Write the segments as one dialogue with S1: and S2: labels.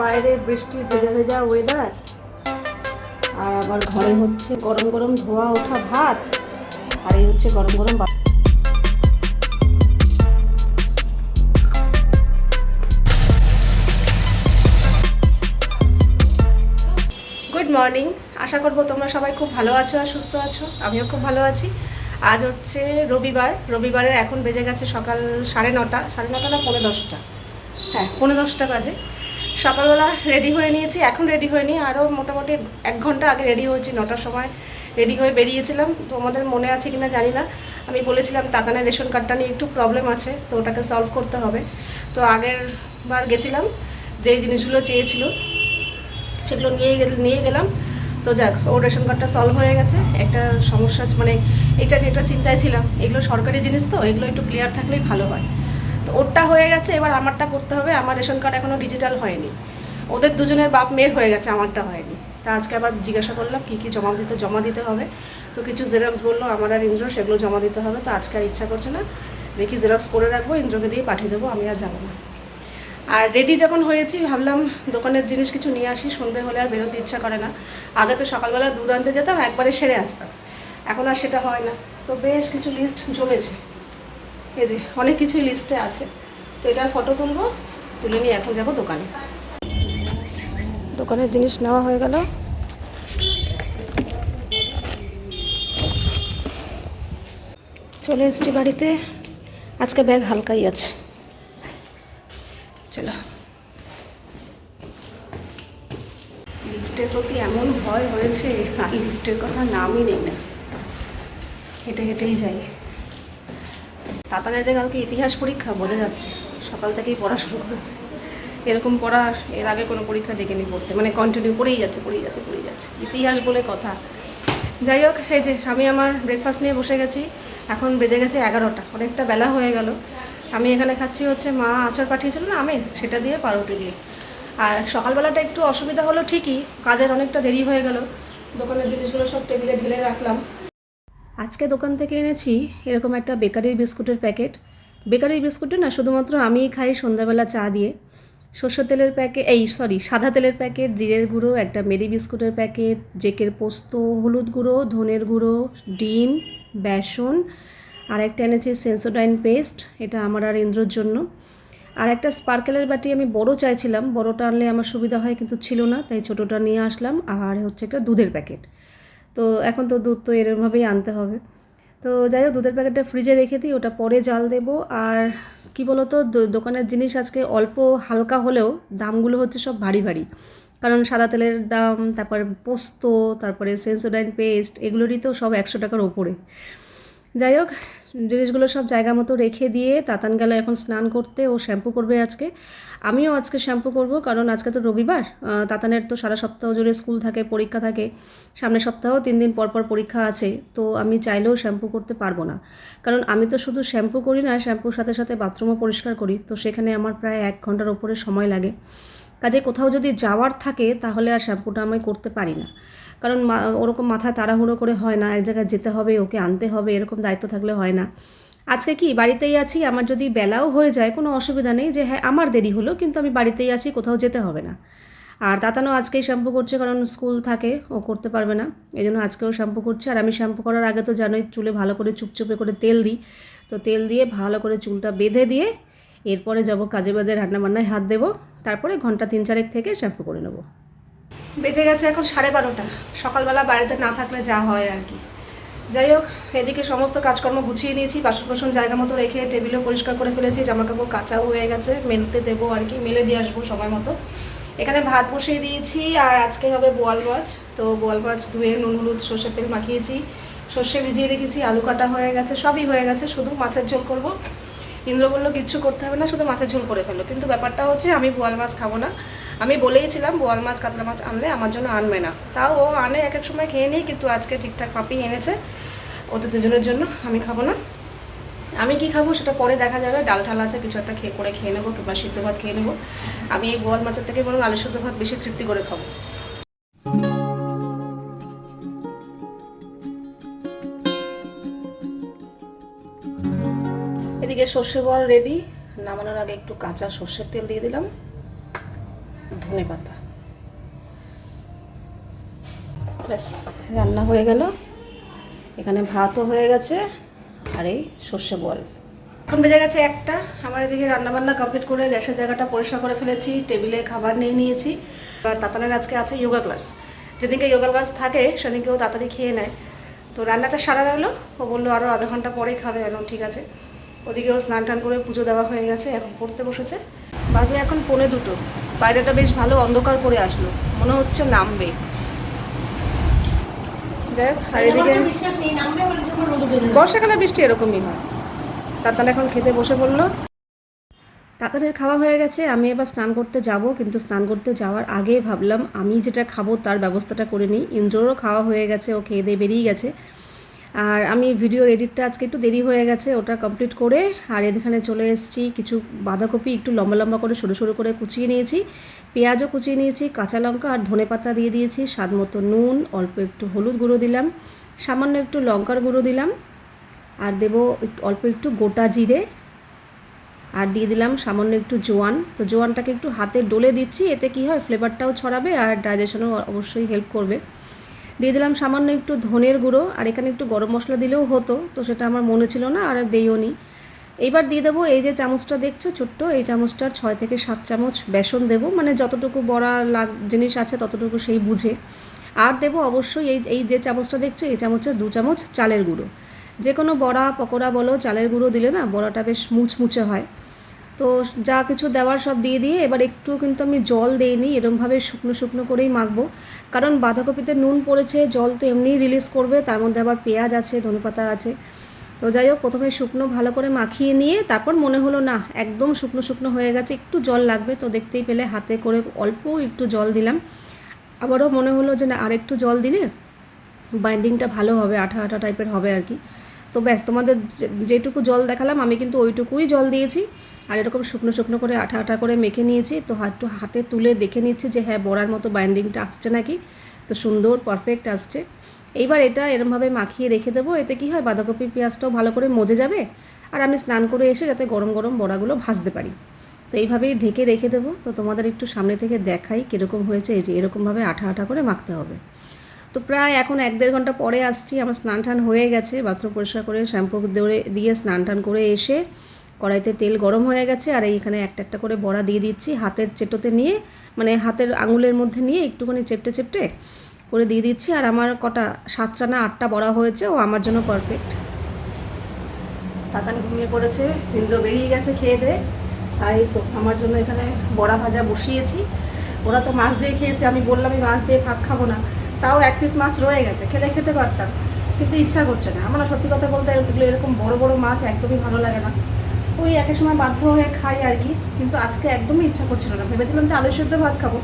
S1: বাইরে বৃষ্টি ভেজা ভেজা ওয়েদার আর আবার ঘরে হচ্ছে গরম গরম ধোয়া ওঠা ভাত, আর এই হচ্ছে গরম গরম গুড মর্নিং আশা করব তোমরা সবাই খুব ভালো আছো আর সুস্থ আছো। আমিও খুব ভালো আছি। আজ হচ্ছে রবিবার। রবিবারের এখন বেজে গেছে সকাল সাড়ে নটা। সাড়ে নটা না পৌনে দশটা? হ্যাঁ পৌনে দশটা বাজে। সকালবেলা রেডি হয়ে নিয়েছি, এখন রেডি হয়নি আরও মোটামুটি এক ঘণ্টা আগে রেডি হয়েছি, নটার সময় রেডি হয়ে বেরিয়েছিলাম। তো আমাদের মনে আছে কিনা জানি না। আমি বলেছিলাম তাতানের রেশন কার্ডটা নিয়ে একটু প্রবলেম আছে, তো ওটাকে সলভ করতে হবে। তো আগের বার গেছিলাম, যেই জিনিসগুলো চেয়েছিল সেগুলো নিয়ে নিয়ে গেলাম। তো যাক, ওর রেশন কার্ডটা সলভ হয়ে গেছে। একটা সমস্যা মানে এটা নিয়ে একটা চিন্তায় ছিলাম। এগুলো সরকারি জিনিস তো, এগুলো একটু ক্লিয়ার থাকলেই ভালো হয়। তো ওরটা হয়ে গেছে, এবার আমারটা করতে হবে। আমার রেশন কার্ড এখনও ডিজিটাল হয়নি। ওদের দুজনের বাপ মেয়ের হয়ে গেছে, আমারটা হয়নি। তা আজকে আবার জিজ্ঞাসা করলাম, কী কী জমা দিতে জমা দিতে হবে? তো কিছু জেরক্স বলল, আমার আর ইন্দ্র সেগুলো জমা দিতে হবে। তো আজকে আর ইচ্ছা করছে না। দেখি জেরক্স করে রাখব, ইন্দ্রকে দিয়ে পাঠিয়ে দেবো, আমি আর যাব না। আর রেডি যখন হয়েছি, ভাবলাম দোকানের জিনিস কিছু নিয়ে আসি, সন্ধে হলে আর বেরোতে ইচ্ছা করে না। আগে তো সকালবেলা দুধ আনতে যেতাম, একবারে সেরে আসতাম। এখন আর সেটা হয় না। তো বেশ কিছু লিস্ট জমেছে। এই যে অনেক কিছুই লিস্টে আছে। তো এটার ফটো তুলবো, তুলে নিয়ে এখন যাব দোকানে। দোকানের জিনিস নেওয়া হয়ে গেল। চলে এসেছি বাড়িতে। আজকে ব্যাগ হালকাই আছে। চলো। লিফটের প্রতি এমন ভয় হয়েছে, আর লিফটের কথা নামই নেই না। হেঁটে হেঁটেই যাই। তাতানের যে কালকে ইতিহাস পরীক্ষা, বোঝা যাচ্ছে। সকাল থেকেই পড়া শুরু করেছে। এরকম পড়া, এর আগে কোনো পরীক্ষা দেখিনি পড়তে। মানে কন্টিনিউ পড়েই যাচ্ছে পড়েই যাচ্ছে পড়েই যাচ্ছে। ইতিহাস বলে কথা। যাই হোক, এই যে আমি আমার ব্রেকফাস্ট নিয়ে বসে গেছি। এখন বেজে গেছে এগারোটা। অনেকটা বেলা হয়ে গেল। আমি এখানে খাচ্ছি হচ্ছে মা আচার পাঠিয়েছিল না আমি সেটা দিয়ে পাউরুটি দিয়ে। আর সকালবেলাটা একটু অসুবিধা হলো ঠিকই, কাজের অনেকটা দেরি হয়ে গেল। দোকানের জিনিসগুলো সব টেবিলে ঢেলে রাখলাম। আজকে দোকান থেকে এনেছি এরকম একটা বেকারির বিস্কুটের প্যাকেট। বেকারির বিস্কুটে না শুধুমাত্র আমিই খাই সন্ধ্যাবেলা চা দিয়ে। সর্ষের তেলের প্যাকেট এই সরি সাদা তেলের প্যাকেট, জিরের গুঁড়ো, একটা মেরি বিস্কুটের প্যাকেট, জেকের পোস্ত, হলুদ গুঁড়ো, ধনের গুঁড়ো, ডিম, বেসন, আর একটা এনেছি সেন্সোডাইন পেস্ট, এটা আমার আর ইন্দ্রর জন্য। আর একটা স্পার্কেলের বাটি আমি বড় চাইছিলাম, বড়টা আনলে আমার সুবিধা হয়, কিন্তু ছিল না, তাই ছোটোটা নিয়ে আসলাম, আর হচ্ছে একটা দুধের প্যাকেট। তো এখন তো দুধ তো এরমভাবেই আনতে হবে। তো যাই হোক, দুধের প্যাকেটটা ফ্রিজে রেখে দিই, ওটা পরে জাল দেব। আর কি বলতো দোকানের জিনিস আজকে অল্প হালকা হলেও দামগুলো হচ্ছে সব ভারী ভারী। কারণ সাদা তেলের দাম, তারপর পোস্ত, তারপরে সেন্সোডাইন পেস্ট এগুলোরই তো সব একশো টাকার ওপরে। যাই হোক জিনিসগুলো সব জায়গা মতো রেখে দিয়ে তাতান গেল এখন স্নান করতে। ও শ্যাম্পু করবে আজকে। আমিও আজকে শ্যাম্পু করব, কারণ আজকে তো রবিবার। তাতানের তো সারা সপ্তাহ জুড়ে স্কুল থাকে, পরীক্ষা থাকে। সামনের সপ্তাহ তিন দিন পর পর পরীক্ষা আছে, তো আমি চাইলেও শ্যাম্পু করতে পারব না। কারণ আমি তো শুধু শ্যাম্পু করি না, শ্যাম্পুর সাথে সাথে বাথরুমও পরিষ্কার করি, তো সেখানে আমার প্রায় এক ঘণ্টার ওপরে সময় লাগে। কাজে কোথাও যদি যাওয়ার থাকে, তাহলে আর শ্যাম্পুটা আমি করতে পারি না। কারণ ওরকম মাথা তাড়াহুড়ো করে হয় না, এক জায়গায় যেতে হবে, ওকে আনতে হবে, এরকম দায়িত্ব থাকলে হয় না। আজকে কি বাড়িতেই আছি? আমার যদি বেলাও হয়ে যায়, কোনো অসুবিধা নেই যে হ্যাঁ আমার দেরি হলো, কিন্তু আমি বাড়িতেই আছি, কোথাও যেতে হবে না। আর তাতানো আজকেই শ্যাম্পু করছে, কারণ স্কুল থাকে, ও করতে পারবে না। এই জন্য আজকেও শ্যাম্পু করছে, আর আমি শ্যাম্পু করার আগে তো জানোই, চুলে ভালো করে চুপচুপে করে তেল দিই। তো তেল দিয়ে ভালো করে চুলটা বেঁধে দিয়ে, এরপরে যাব কাজে বাজে রান্নাবান্নায় হাত দেবো। তারপরে ঘণ্টা তিন চারেক থেকে শ্যাম্পু করে নেব। বেজে গেছে এখন সাড়ে বারোটা। সকালবেলা বাড়িতে না থাকলে যা হয় আর কি। যাই হোক, এদিকে সমস্ত কাজকর্ম গুছিয়ে নিয়েছি বাসন বাসন জায়গা মতো রেখে টেবিলও পরিষ্কার করে ফেলেছি জামা কাপড় কাঁচাও হয়ে গেছে, মেলতে দেবো আর কি, মেলে দিয়ে আসব সময় মতো। এখানে ভাত বসিয়ে দিয়েছি আর আজকে হবে বোয়াল মাছ। তো বোয়াল মাছ ধুয়ে নুন, হলুদ, সর্ষের তেল মাখিয়েছি, সর্ষে ভিজিয়ে রেখেছি, আলু কাটা হয়ে গেছে, সবই হয়ে গেছে, শুধু মাছের ঝোল করব। ইন্দ্র বলল কিচ্ছু করতে হবে না, শুধু মাছের ঝোল করে ফেলো। কিন্তু ব্যাপারটা হচ্ছে আমি বোয়াল মাছ খাব না। আমি বলেইছিলাম, বোয়াল মাছ, কাতলা মাছ আনলে আমার জন্য আনবে না। তাও ও আনে এক এক সময় খেয়ে নিই কিন্তু আজকে ঠিকঠাক মাপেই এনেছে। ওদের দুজনের জন্য আমি খাব না। আমি কি খাব সেটা পরে দেখা যাবে। ডাল ঠাল আছে, কিছু একটা খেয়ে, করে খেয়ে নেব, কিংবা সিদ্ধ ভাত খেয়ে নেব। আমি এই বোয়াল মাছের থেকে বরং আলু সিদ্ধ ভাত বেশি তৃপ্তি করে খাব। এদিকে সর্ষে বল রেডি নামানোর আগে একটু কাঁচা সর্ষের তেল দিয়ে দিলাম। ধনে পাতা। ব্যাস, রান্না হয়ে গেল। এখানে ভাতও হয়ে গেছে, আর এই সর্ষে বল। এখন বেজে গেছে একটা। আমার এদিকে রান্নাবান্না কমপ্লিট করে গ্যাসের জায়গাটা পরিষ্কার করে ফেলেছি, টেবিলে খাবার নিয়ে নিয়েছি। আর তাতানের আজকে আছে যোগা ক্লাস যেদিনকে যোগা ক্লাস থাকে, সেদিনকে ও তাড়াতাড়ি খেয়ে নেয়। তো রান্নাটা সারা গেল ও বলল আরও আধা ঘণ্টা পরেই খাবে। এখন ঠিক আছে। ওদিকেও স্নান টান করে পুজো দেওয়া হয়ে গেছে, এখন পড়তে বসেছে। বাজে এখন পৌনে দুটো। বাইরেটা বেশ ভালো অন্ধকার করে আসলো। মনে হচ্ছে নামবে। বর্ষাকালে বৃষ্টি এরকমই হয়। তাতান এখন খেতে বসে পড়ল। তাতানের খাওয়া হয়ে গেছে আমি এবার স্নান করতে যাব কিন্তু স্নান করতে যাওয়ার আগে ভাবলাম আমি যেটা খাব তার ব্যবস্থাটা করে নিই। ইন্দ্ররও খাওয়া হয়ে গেছে ও খেয়ে দিয়ে বেরিয়ে গেছে। আর আমি ভিডিওর এডিটটা আজকে একটু দেরি হয়ে গেছে, ওটা কমপ্লিট করে, আর এখানে চলে এসেছি, কিছু বাঁধাকপি একটু লম্বা লম্বা করে, সরু সরু করে কুচিয়ে নিয়েছি, পেঁয়াজও কুচিয়ে নিয়েছি, কাঁচা লঙ্কা আর ধনে পাতা দিয়ে দিয়েছি, স্বাদ মতো নুন, অল্প একটু হলুদ গুঁড়ো দিলাম, সামান্য একটু লঙ্কার গুঁড়ো দিলাম, আর দেবো অল্প একটু গোটা জিরে, আর দিয়ে দিলাম সামান্য একটু জোয়ান, তো জোয়ানটাকে একটু হাতে ডলে দিচ্ছি, এতে কি হয় ফ্লেভারটাও ছড়াবে, আর ডাইজেশনও অবশ্যই হেল্প করবে। দিয়ে দিলাম সামান্য একটু ধনের গুঁড়ো, আর এখানে একটু গরম মশলা দিলেও হতো, তো সেটা আমার মনে ছিল না, আর দেইও নি। এইবার দিয়ে দেবো এই যে চামচটা দেখছ ছোট্ট, এই চামচটার ছয় থেকে সাত চামচ বেসন দেবো মানে যতটুকু বড়া লাগ জিনিস আছে ততটুকু সেই বুঝে। আর দেবো অবশ্যই এই এই যে চামচটা দেখছ, এই চামচের দু চামচ চালের গুঁড়ো। যে কোনো বড়া, পকোড়া বলো, চালের গুঁড়ো দিলে না বড়াটা বেশ মুচমুচে হয়। তো যা কিছু দেওয়ার সব দিয়ে দিয়ে এবার একটু কিন্তু আমি জল দিইনি, এরমভাবে শুকনো শুকনো করেই মাখবো। কারণ বাঁধাকপিতে নুন পড়েছে, জল তো এমনিই রিলিজ করবে, তার মধ্যে আবার পেঁয়াজ আছে, ধনেপাতা আছে। তো যাই হোক, প্রথমে শুকনো ভালো করে মাখিয়ে নিয়ে তারপর মনে হলো, না, একদম শুকনো শুকনো হয়ে গেছে, একটু জল লাগবে। তো দেখতেই পেলে হাতে করে অল্প একটু জল দিলাম। আবারও মনে হলো যে, না, আরেকটু জল দিলে বাইন্ডিংটা ভালো হবে আঠা আঠা টাইপের হবে আর কি। তো ব্যাস, তোমাদের যেটুকু জল দেখালাম, আমি কিন্তু ওইটুকুই জল দিয়েছি। আর এরকম শুকনো শুকনো করে আঠা আঠা করে মেখে নিয়েছি। তো একটু হাতে তুলে দেখে নিচ্ছি যে হ্যাঁ বড়ার মতো বাইন্ডিংটা আসছে নাকি। তো সুন্দর পারফেক্ট আসছে। এইবার এটা এরমভাবে মাখিয়ে রেখে দেবো। এতে কি হয় বাঁধাকপি পেঁয়াজটাও ভালো করে মজে যাবে। আর আমি স্নান করে এসে যাতে গরম গরম বড়াগুলো ভাজতে পারি। তো এইভাবেই ঢেকে রেখে দেবো। তো তোমাদের একটু সামনে থেকে দেখাই কীরকম হয়েছে। এই যে এরকমভাবে আঠা আঠা করে মাখতে হবে। তো প্রায় এখন এক দেড় ঘণ্টা পরে আসছি, আমার স্নান টান হয়ে গেছে। বাথরুম পরিষ্কার করে শ্যাম্পু দিয়ে দিয়ে স্নান টান করে এসে কড়াইতে তেল গরম হয়ে গেছে আর এইখানে একটা একটা করে বড়া দিয়ে দিচ্ছি হাতের চেটোতে নিয়ে মানে হাতের আঙুলের মধ্যে নিয়ে একটুখানি চেপটে চেপটে করে দিয়ে দিচ্ছি। আর আমার কটা সাতটা না আটটা বড়া হয়েছে, ও আমার জন্য পারফেক্ট তাতান ঘুমিয়ে পড়েছে, ইন্দ্র বেরিয়ে গেছে খেয়ে আর এই তো, আমার জন্য এখানে বড়া ভাজা বসিয়েছি। ওরা তো মাছ দিয়ে খেয়েছে, আমি বললাম আমি মাছ দিয়ে ভাত খাব না। তাও এক পিস মাছ রয়ে গেছে, খেলে খেতে পারতাম, কিন্তু ইচ্ছা করছে না। আমার সত্যি কথা বলতে এগুলো এরকম বড় বড় মাছ একদমই ভালো লাগে না। ওই একের সময় বাধ্য হয়ে খাই আর কি, কিন্তু আজকে একদমই ইচ্ছা করছিল না। ভেবেছিলাম যে আলু সেদ্ধ ভাত খাব,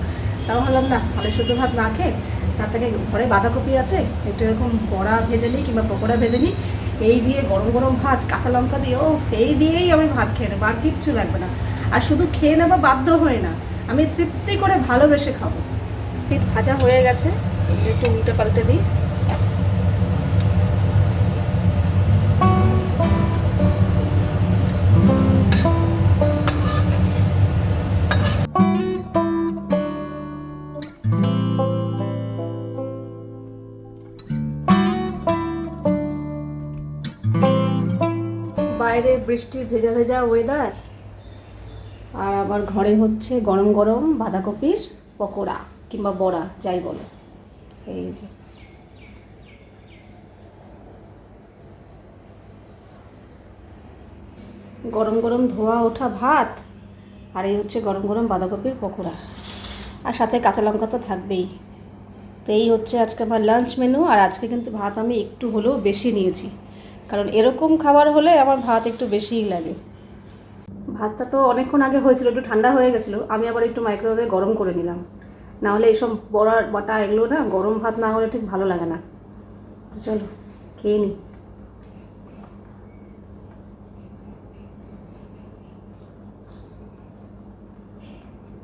S1: তাও ভাবলাম না আলু সেদ্ধ ভাত না খেয়ে তার থেকে ঘরে বাঁধাকপি আছে, একটু এরকম বড়া ভেজে নিই কিংবা পকোড়া ভেজে নিই, এই দিয়ে গরম গরম ভাত, কাঁচা লঙ্কা দিয়ে ও এই দিয়েই আমি ভাত খেয়ে নেব, আর কিচ্ছু লাগবে না। আর শুধু খেয়ে নেব বাধ্য হয়ে না, আমি তৃপ্তি করে ভালোবেসে খাব। ভাজা হয়ে গেছে। একটু উল্টে পাল্টে দিই। বাইরে বৃষ্টির ভেজা ভেজা ওয়েদার আর আবার ঘরে হচ্ছে গরম গরম বাঁধাকপির পকোড়া কিংবা বড়া, যাই বলো। এই যে। গরম গরম ধোয়া ওঠা ভাত, আর এই হচ্ছে গরম গরম বাঁধাকপির পকোড়া। আর সাথে কাঁচা লঙ্কা তো থাকবেই। তো এই হচ্ছে আজকে আমার লাঞ্চ মেনু আর আজকে কিন্তু ভাত আমি একটু হলেও বেশি নিয়েছি। কারণ এরকম খাবার হলে আমার ভাত একটু বেশিই লাগে। ভাতটা তো অনেকক্ষণ আগে হয়েছিল, একটু ঠান্ডা হয়ে গেছিল, আমি আবার একটু মাইক্রোওয়েভে গরম করে নিলাম। না হলে এইসব বড়া বাটা এগুলো না গরম ভাত না হলে ঠিক ভালো লাগে না। চলো, খেয়ে নিই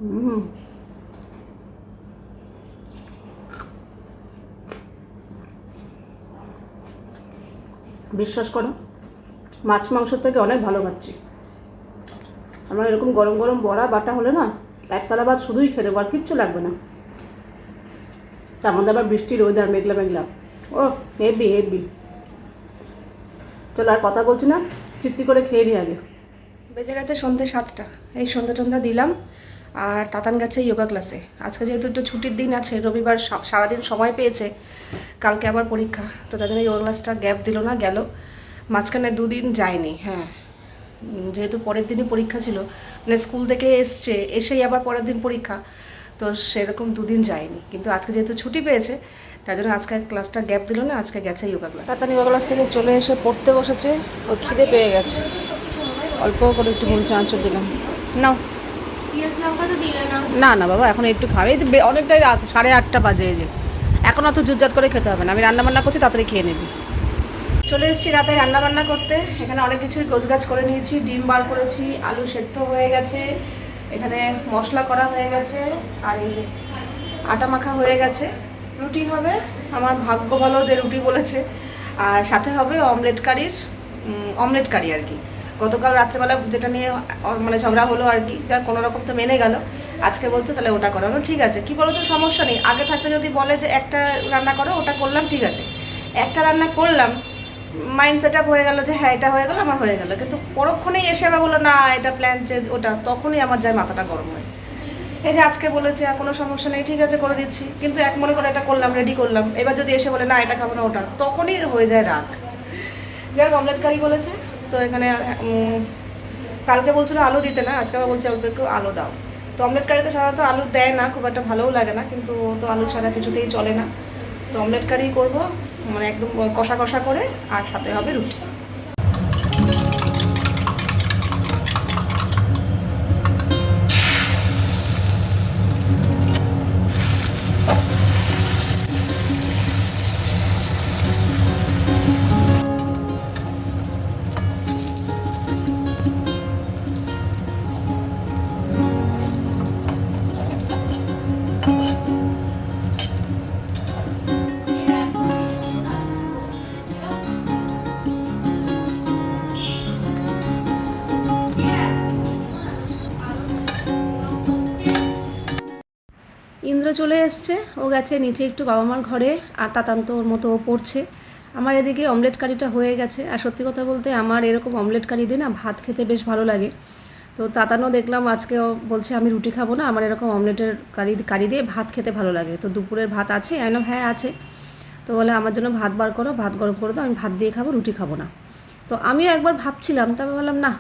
S1: হুম বিশ্বাস করো, মাছ মাংসের থেকে অনেক ভালো খাচ্ছি। আমার এরকম গরম গরম বড়া বাটা হলে না
S2: একতলা ভাত শুধুই খেলে আর কিচ্ছু লাগবে না। তার মধ্যে আবার বৃষ্টির ওয়েদার মেঘলা মেঘলা। ও হেভি হেভি চলো আর কথা বলছি না চিত্তি করে খেয়ে নিই আগে।
S1: বেজে গেছে সন্ধ্যে সাতটা। এই সন্ধ্যে টন্ধা দিলাম, আর তাতান গেছে যোগা ক্লাসে আজকে যেহেতু একটু ছুটির দিন আছে, রবিবার সারাদিন সময় পেয়েছে, কালকে আবার পরীক্ষা। তো তাদের যোগা ক্লাসটা গ্যাপ দিল না, গেল। মাঝখানে দুদিন যায়নি হ্যাঁ। যেহেতু পরের দিনই পরীক্ষা ছিল মানে স্কুল থেকে এসছে, এসেই আবার পরের দিন পরীক্ষা, তো সেরকম দুদিন যায়নি। কিন্তু আজকে যেহেতু ছুটি পেয়েছে তাই জন্য আজকে ক্লাসটা গ্যাপ দিল না, আজকে গেছে যোগা ক্লাস। তাতান যোগা ক্লাস থেকে চলে এসে পড়তে বসেছে, ও খিদে পেয়ে গেছে। অল্প করে একটু মুড়ি চাঁচড় দিলাম। নাও।
S3: না
S2: না, বাবা, এখন একটু খাবে। যে অনেকটাই রাত, সাড়ে আটটা বাজে যে। এখন অত জুতজাত করে খেতে হবে না। আমি রান্না বান্না করছি, তাড়াতাড়ি খেয়ে নেবি।
S1: চলে এসেছি রাতে রান্না বান্না করতে। এখানে অনেক কিছুই গোছগাছ করে নিয়েছি, ডিম বার করেছি, আলু সেদ্ধ হয়ে গেছে, এখানে মশলা করা হয়ে গেছে, আর এই যে আটা মাখা হয়ে গেছে। রুটি হবে, আমার ভাগ্য ভালো যে রুটি বলেছে। আর সাথে হবে অমলেট কারির অমলেট কারি আর কি। গতকাল রাত্রেবেলা যেটা নিয়ে মানে ঝগড়া হলো আর কি, যা কোনো রকম তো মেনে গেল। আজকে বলছে তাহলে ওটা করো। ঠিক আছে, কি বলো তো সমস্যা নেই। আগে থাকতে যদি বলে যে একটা রান্না করো, ওটা করলাম, ঠিক আছে। একটা রান্না করলাম মাইন্ড সেট আপ হয়ে গেল যে হ্যাঁ এটা হয়ে গেল, আমার হয়ে গেল। কিন্তু পরক্ষণেই এসে আবার বলল, না, এটা প্ল্যান চেঞ্জ ওটা। তখনই আমার যায় মাথাটা গরম হয়। এই যে আজকে বলেছে, আর কোনো সমস্যা নেই, ঠিক আছে, করে দিচ্ছি। কিন্তু এক মনে করে এটা করলাম রেডি করলাম। এবার যদি এসে বলে, না, এটা খাব না, ওটা। তখনই হয়ে যায় রাগ। যাই হোক বলেছে। তো এখানে কালকে বলছিল আলু দিতে না, আজকে আবার বলছে অল্প একটু আলু দাও। তো অমলেট কারিতে সাধারণত আলু দেয় না, খুব একটা ভালোও লাগে না, কিন্তু তো আলু ছাড়া কিছুতেই চলে না। তো অমলেট কারি করব। মানে একদম কষা কষা করে আর সাথে হবে রুটি। ইন্দ্র চলে এসছে। ও গেছে নিচে একটু বাবা মার ঘরে, আর তাতান্ত ওর মতো ও পড়ছে। আমার এদিকে অমলেট কারিটা হয়ে গেছে। আর সত্যি কথা বলতে আমার এরকম অমলেট কারি দিয়ে না ভাত খেতে বেশ ভালো লাগে। তো তাতানো দেখলাম আজকে বলছে, আমি রুটি খাব না, আমার এরকম অমলেটের কারি কারি দিয়ে ভাত খেতে ভালো লাগে। তো দুপুরের ভাত আছে? আমি হ্যাঁ আছে। তো বলে, আমার জন্য ভাত বার করো, ভাত গরম করে দাও, আমি ভাত দিয়ে খাব, রুটি খাব না। তো আমিও একবার ভাবছিলাম তবে বললাম না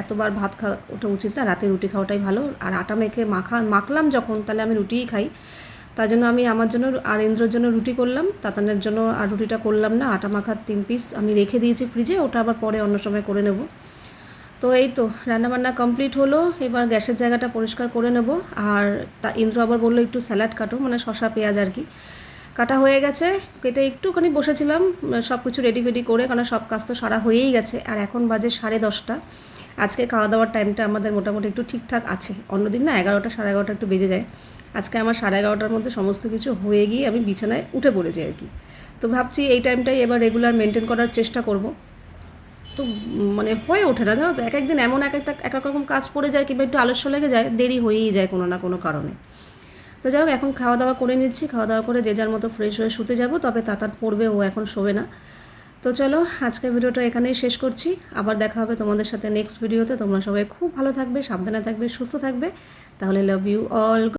S1: এতবার ভাত খাওয়া ওটা উচিত না, রাতে রুটি খাওয়াটাই ভালো। আর আটা মেখে মাখা, মাখলাম যখন, তাহলে আমি রুটিই খাই। তার জন্য আমি আমার জন্য আর ইন্দ্রর জন্য রুটি করলাম, তাতানের জন্য আর রুটিটা করলাম না, আটা মাখার তিন পিস আমি রেখে দিয়েছি ফ্রিজে ওটা আবার পরে অন্য সময় করে নেব। তো এই তো, রান্নাবান্না কমপ্লিট হলো, এবার গ্যাসের জায়গাটা পরিষ্কার করে নেব। আর তা ইন্দ্র আবার বলল, একটু স্যালাড কাটো মানে শশা পেঁয়াজ আর কি। কাটা হয়ে গেছে, কেটে একটুখানি বসেছিলাম সব কিছু রেডি ফেডি করে কারণ সব কাজ তো সারা হয়েই গেছে। আর এখন বাজে সাড়ে দশটা। আজকে খাওয়া দাওয়ার টাইমটা আমাদের মোটামুটি একটু ঠিকঠাক আছে। অন্যদিন না এগারোটা, সাড়ে এগারোটা একটু বেজে যায়। আজকে আমার সাড়ে এগারোটার মধ্যে সমস্ত কিছু হয়ে গিয়ে আমি বিছানায় উঠে পড়েছি আর কি। তো ভাবছি এই টাইমটাই এবার রেগুলার মেনটেন করার চেষ্টা করব। তো মানে হয়ে ওঠে না, জানো তো? এক একদিন এমন এক একটা, এক এক রকম কাজ পড়ে যায় কিংবা একটু আলস্য লেগে যায়, দেরি হয়েই যায় কোনো না কোনো কারণে। তো যাই হোক, এখন খাওয়া দাওয়া করে নিচ্ছি। খাওয়া দাওয়া করে যে যার মতো ফ্রেশ হয়ে শুতে যাব, তবে তাতার পড়বে, ও এখন শোবে না। তো চলো, আজকের ভিডিওটা এখানেই শেষ করছি। আবার দেখা হবে তোমাদের সাথে নেক্সট ভিডিওতে তোমরা সবাই খুব ভালো থাকবে, সাবধানে থাকবে, সুস্থ থাকবে। তাহলে লাভ ইউ অল